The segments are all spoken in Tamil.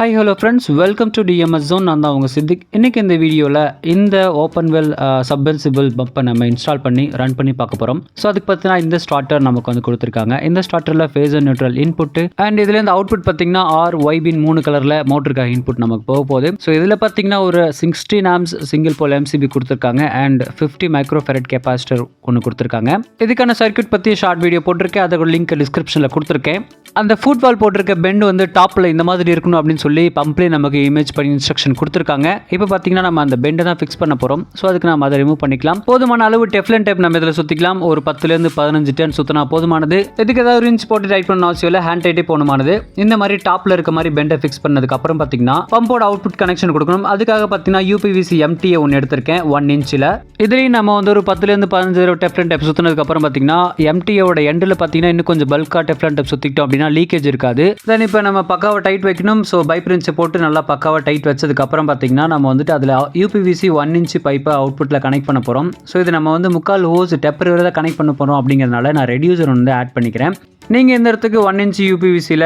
Hi hello friends welcome to DMS zone நான் தான் உங்கள் சித்திக் இன்றைக்கி இந்த வீடியோவில் இந்த ஓப்பன்வெல் சப்மெர்சிபிள் பம்பை நம்ம இன்ஸ்டால் பண்ணி ரன் பண்ணி பார்க்க போகிறோம் ஸோ அதுக்கு பார்த்தீங்கன்னா இந்த ஸ்டார்டர் நமக்கு வந்து கொடுத்துருக்காங்க. இந்த ஸ்டார்டரில் அண்ட் நியூட்ரல் இன்புட்டு அண்ட் இதுலேருந்து அவுட்புட் பார்த்தீங்கன்னா ஆர் ஒய்பின் மூணு கலரில் மோட்டருக்காக இன்புட் நமக்கு போக போகுது. ஸோ இதில் பார்த்தீங்கன்னா ஒரு sixteen amps single pole MCB கொடுத்துருக்காங்க அண்ட் ஃபிஃப்டி மைக்ரோஃபெரட் கெப்பாசிட்டர் ஒன்று கொடுத்துருக்காங்க. இதுக்கான சர்க்கியூட் பற்றி ஷார்ட் வீடியோ போட்டிருக்கேன். அதோட லிங்க் டிஸ்கிரிப்ஷனில் கொடுத்துருக்கேன். அந்த ஃபுட்பால் போட்டிருக்க பெண்ட் வந்து டாப்பில் இந்த மாதிரி இருக்கணும் அப்படின்னு சொல்லி பம்ப்லேயே நமக்கு இமேஜ் பண்ணி இன்ஸ்ட்ரக்ஷன் கொடுத்துருக்காங்க. இப்போ பார்த்தீங்கன்னா நம்ம அந்த பெண்டை தான் ஃபிக்ஸ் பண்ண போகிறோம் ஸோ அதுக்கு நம்ம அதை ரிமூவ் பண்ணிக்கலாம். போதுமான அளவு டெஃப்லன் டைப் நம்ம இதில் சுற்றிக்கலாம் ஒரு பத்துலேருந்து பதினஞ்சு டேன் சுற்றினா போதுமானது. இதுக்கு ஏதாவது ரிஞ்ச் போட்டு டைட் பண்ண அவசியம் இல்லை. ஹேண்ட் டைட்டே போகணுமானது இந்த மாதிரி டாப்பில் இருக்க மாதிரி பெண்டை ஃபிக்ஸ் பண்ணதுக்கு அப்புறம் பார்த்தீங்கன்னா பம்போட அவுட்புட் கனெக்ஷன் கொடுக்கணும். அதுக்காக பார்த்தீங்கன்னா யூபிவிசி எம்டிஏ ஒன்று எடுத்திருக்கேன். ஒன் இன்ச்சில் இதுலேயும் நம்ம வந்து ஒரு பத்துலேருந்து பதினஞ்சு டெஃப்லன் டைப் சுற்றினதுக்கு அப்புறம் பார்த்தீங்கன்னா எம்டிஏவோட எண்டில் பார்த்தீங்கன்னா இன்னும் கொஞ்சம் பல்காக டெஃப்லன் டைப் சுற்றிக்கிட்டோம் அப்படின்னா லீக்கேஜ் இருக்காது. தென் இப்போ நம்ம பக்காவை டைட் வைக்கணும். ஸோ பைப் ரின்ச்சை போட்டு நல்லா பக்காவாக டைட் வச்சதுக்கப்புறம் பார்த்தீங்கன்னா நம்ம வந்துட்டு அதில் யூபிவிசி ஒன் இன்ச்சு பைப்பை அவுட்புட்டில் கனெக்ட் பண்ண போகிறோம் ஸோ இது நம்ம வந்து முக்கால் ஹோஸ் டெம்பரவரியாக கனெக்ட் பண்ண போகிறோம் அப்படிங்கிறதுனால நான் ரெடியூசர் வந்து ஆட் பண்ணிக்கிறேன். நீங்கள் இந்த இடத்துக்கு ஒன் இன்ச் யூபிவிசியில்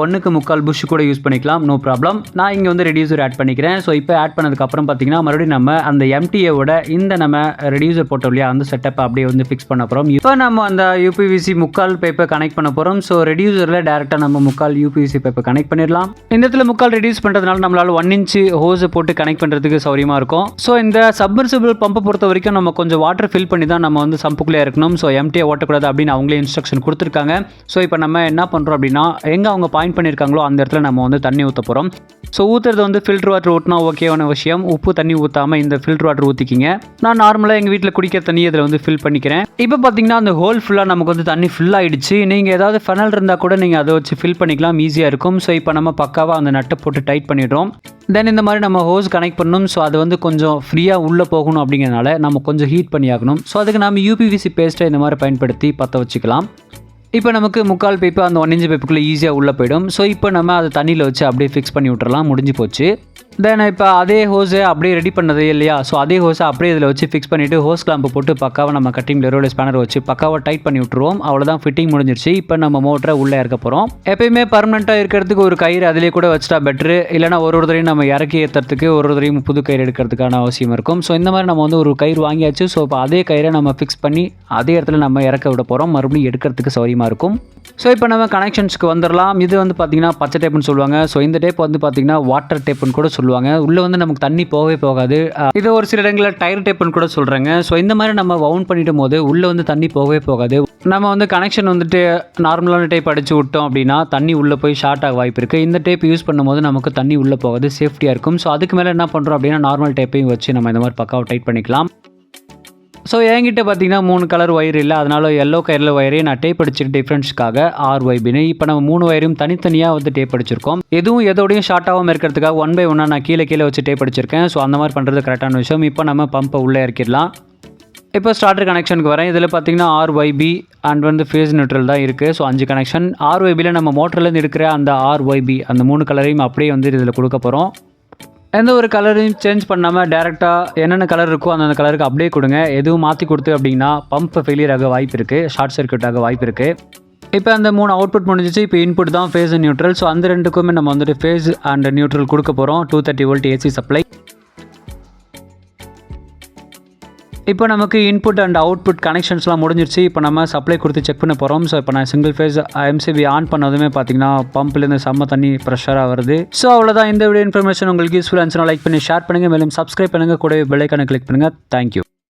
ஒன்றுக்கு முக்கால் புஷ் கூட யூஸ் பண்ணிக்கலாம் நோ ப்ராப்ளம் நான் இங்கே வந்து ரெடியூசர் ஆட் பண்ணிக்கிறேன். ஸோ இப்போ ஆட் பண்ணதுக்கப்புறம் பார்த்தீங்கன்னா மறுபடியும் நம்ம அந்த எம்டிஏவோட இந்த நம்ம ரெடியூசர் போட்டோம் இல்லையா அந்த செட்டப்பை அப்படியே வந்து ஃபிக்ஸ் பண்ண போகிறோம் இப்போ நம்ம அந்த யூபிவிசி முக்கால் பைப்பை கனெக்ட் பண்ண போகிறோம் ஸோ ரெடியூசரில் டேரெக்டாக நம்ம முக்கால் யூபிவிசி பைப்பை கனெக்ட் பண்ணிடலாம். இந்த இடத்துல முக்கால் ரெடியூஸ் பண்ணுறதுனால நம்மளால் ஒன் இன்ச் ஹோஸை போட்டு கனெக்ட் பண்ணுறதுக்கு சௌரியமாக இருக்கும். ஸோ இந்த சப்மர்சிபிள் பம்பை பொறுத்த வரைக்கும் நம்ம கொஞ்சம் வாட்டர் ஃபில் பண்ணி தான் நம்ம வந்து சம்புக்குள்ளே இருக்கணும். ஸோ எம்டிஏ ஓட்டக்கூடாது அப்படின்னு அவங்களே இன்ஸ்ட்ரக்ஷன் கொடுத்துருக்காங்க. ஸோ இப்போ நம்ம என்ன பண்ணுறோம் அப்படின்னா எங்கே அவங்க பாயிண்ட் பண்ணியிருக்காங்களோ அந்த இடத்துல நம்ம வந்து தண்ணி ஊற்ற போகிறோம் ஸோ ஊற்றுறது வந்து ஃபில்டர் வாட்டர் ஊற்றினா ஓகேவான விஷயம். உப்பு தண்ணி ஊற்றாமல் இந்த ஃபில்டர் வாட்டர் ஊற்றிக்கிங்க நான் நார்மலாக எங்கள் வீட்டில் குடிக்கிற தண்ணி இதில் வந்து ஃபில் பண்ணிக்கிறேன். இப்போ பார்த்தீங்கன்னா அந்த ஹோல் ஃபுல்லாக நமக்கு வந்து தண்ணி ஃபுல் ஆயிடுச்சு. நீங்கள் ஏதாவது ஃபனல் இருந்தால் கூட நீங்கள் அதை வச்சு ஃபில் பண்ணிக்கலாம். ஈஸியாக இருக்கும். ஸோ இப்போ நம்ம பக்காவாக அந்த நட்டை போட்டு டைட் பண்ணிடுறோம். தென் இந்த மாதிரி நம்ம ஹோஸ் கனெக்ட் பண்ணணும். ஸோ அது வந்து கொஞ்சம் ஃப்ரீயாக உள்ளே போகணும் அப்படிங்கிறனால நம்ம கொஞ்சம் ஹீட் பண்ணி ஆகணும். ஸோ அதுக்கு நம்ம யூபிவிசி பேஸ்ட்டை இந்த மாதிரி பயன்படுத்தி பற்ற வச்சுக்கலாம். இப்போ நமக்கு முக்கால் பைப்பு அந்த ஒன் இன்ச் பைப்புக்குள்ளே ஈஸியாக உள்ளே போயிடும். ஸோ இப்போ நம்ம அதை தண்ணியில் வச்சு அப்படியே ஃபிக்ஸ் பண்ணி விட்டுறலாம். முடிஞ்சு போச்சு. தென் இப்போ அதே ஹோஸை அப்படியே ரெடி பண்ணது இல்லையா? ஸோ அதே ஹோஸை அப்படியே இதில் வச்சு ஃபிக்ஸ் பண்ணிவிட்டு ஹோஸ் கிளாம்பு போட்டு பக்காவாக நம்ம கட்டிங் லெரோட ஸ்பேனர் வச்சு பக்காவாக டைட் பண்ணி விட்டுருவோம். அவ்வளோதான் ஃபிட்டிங் முடிஞ்சிருச்சு. இப்போ நம்ம மோட்டரை உள்ளே இறக்க போகிறோம் எப்பயுமே பர்மனெண்ட்டாக இருக்கிறதுக்கு ஒரு கயிறு அதிலே கூட வச்சுட்டா பெட்ரு இல்லைனா ஒரு ஒரு நம்ம இறக்கி ஏற்றுறதுக்கு ஒரு ஒரு புது கயிறு எடுக்கிறதுக்கான அவசியம் இருக்கும். ஸோ இந்த மாதிரி நம்ம வந்து ஒரு கயிறு வாங்கியாச்சு. ஸோ இப்போ அதே கயிறை நம்ம ஃபிக்ஸ் பண்ணி அதே இடத்துல நம்ம இறக்க விட போகிறோம் மறுபடியும் எடுக்கிறதுக்கு சௌரியமாக இருக்கும். ஸோ இப்போ நம்ம கனெக்ஷன்ஸ்க்கு வந்துடலாம் இது வந்து பார்த்தீங்கன்னா பச்சை டேப்புன்னு சொல்லுவாங்க. ஸோ இந்த டேப் வந்து பார்த்தீங்கன்னா வாட்டர் டேப்புன்னு கூட சொல்லுவாங்க. உள்ளே வந்து நமக்கு தண்ணி போகவே போகாது. இதை ஒரு சில இடங்களில் டயர் டேப்னு கூட சொல்கிறாங்க ஸோ இந்த மாதிரி நம்ம வவுண்ட் பண்ணிட்டும் போது உள்ளே வந்து தண்ணி போகவே போகாது. நம்ம வந்து கனெக்ஷன் வந்துட்டு நார்மலான டேப் அடிச்சு விட்டோம் அப்படின்னா தண்ணி உள்ளே போய் ஷார்ட் ஆக வாய்ப்பு இருக்குது இந்த டேப் யூஸ் பண்ணும்போது நமக்கு தண்ணி உள்ளே போகாது சேஃப்டியாக இருக்கும். ஸோ அதுக்கு மேலே என்ன பண்ணுறோம் அப்படின்னா நார்மல் டேப்பையும் வச்சு நம்ம இந்த மாதிரி பக்காவை டைட் பண்ணிக்கலாம். ஸோ என்கிட்ட பார்த்தீங்கன்னா மூணு கலர் ஒயர் இல்லை. அதனால் எல்லோ கலரில் ஒயரையும் நான் டேப் அடிச்சிட்டு டிஃப்ரென்ஸ்க்காக ஆர் ஒய்பின்னு இப்போ நம்ம மூணு ஒயரையும் தனித்தனியாக வந்து டேப் அடிச்சிருக்கோம். எதுவும் எதோடையும் ஷார்ட் ஆகாமல் இருக்கிறதுக்காக ஒன் பை ஒன்னாக நான் கீழே கீழே வச்சு டேப் அடிச்சிருக்கேன். ஸோ அந்த மாதிரி பண்ணுறது கரெக்டான விஷயம். இப்போ நம்ம பம்பை உள்ளே இறக்கிடலாம். இப்போ ஸ்டார்டர் கனெக்ஷனுக்கு வரேன். இதில் பார்த்தீங்கன்னா ஆர்ஒய்பி அண்ட் வந்து ஃபேஸ் நியூட்ரல் தான் இருக்குது ஸோ அஞ்சு கனெக்ஷன் ஆர்ஒய்பியில் நம்ம மோட்டர்லேருந்து இருக்கிற அந்த ஆர்ஒய்பி அந்த மூணு கலரையும் அப்படியே வந்து இதில் கொடுக்க போகிறோம் எந்த ஒரு கலரையும் சேஞ்ச் பண்ணாமல் டேரெக்டாக என்னென்ன கலர் இருக்கோ அந்தந்த கலருக்கு அப்படியே கொடுங்க. எதுவும் மாற்றி கொடுத்து அப்படின்னா பம்ப் ஃபெயிலியர் ஆக வாய்ப்பு இருக்குது ஷார்ட் சர்க்யூட் ஆக வாய்ப்பு இருக்குது இப்போ அந்த மூணு அவுட்புட் முடிஞ்சிச்சு. இப்போ இன்புட் தான் ஃபேஸ் நியூட்ரல் ஸோ அந்த ரெண்டுக்குமே நம்ம வந்துட்டு ஃபேஸ் அண்ட் நியூட்ரல் கொடுக்க போகிறோம் two thirty volt AC supply இப்போ நமக்கு இன்புட் அண்ட் அவுட்புட் கனெக்ஷன்ஸ்லாம் முடிஞ்சிருச்சு. இப்போ நம்ம சப்ளை கொடுத்து செக் பண்ண போகிறோம் ஸோ இப்போ நான் சிங்கிள் ஃபேஸ் எம்சிபி ஆன் பண்ணதுமே பார்த்தீங்கன்னா பம்ப்லேருந்து செம்ம தண்ணி ப்ரெஷராக வருது. ஸோ அவ்வளோதான் இந்த வீடியோ இன்ஃபர்மேஷன் உங்களுக்கு யூஸ்ஃபுல்லாக இருந்துச்சுன்னா லைக் பண்ணி ஷேர் பண்ணுங்கள் மேலும் சப்ஸ்கிரைப் பண்ணுங்கள் கூடவே பெல்லைக்கான கிளிக் பண்ணுங்கள் தேங்க்யூ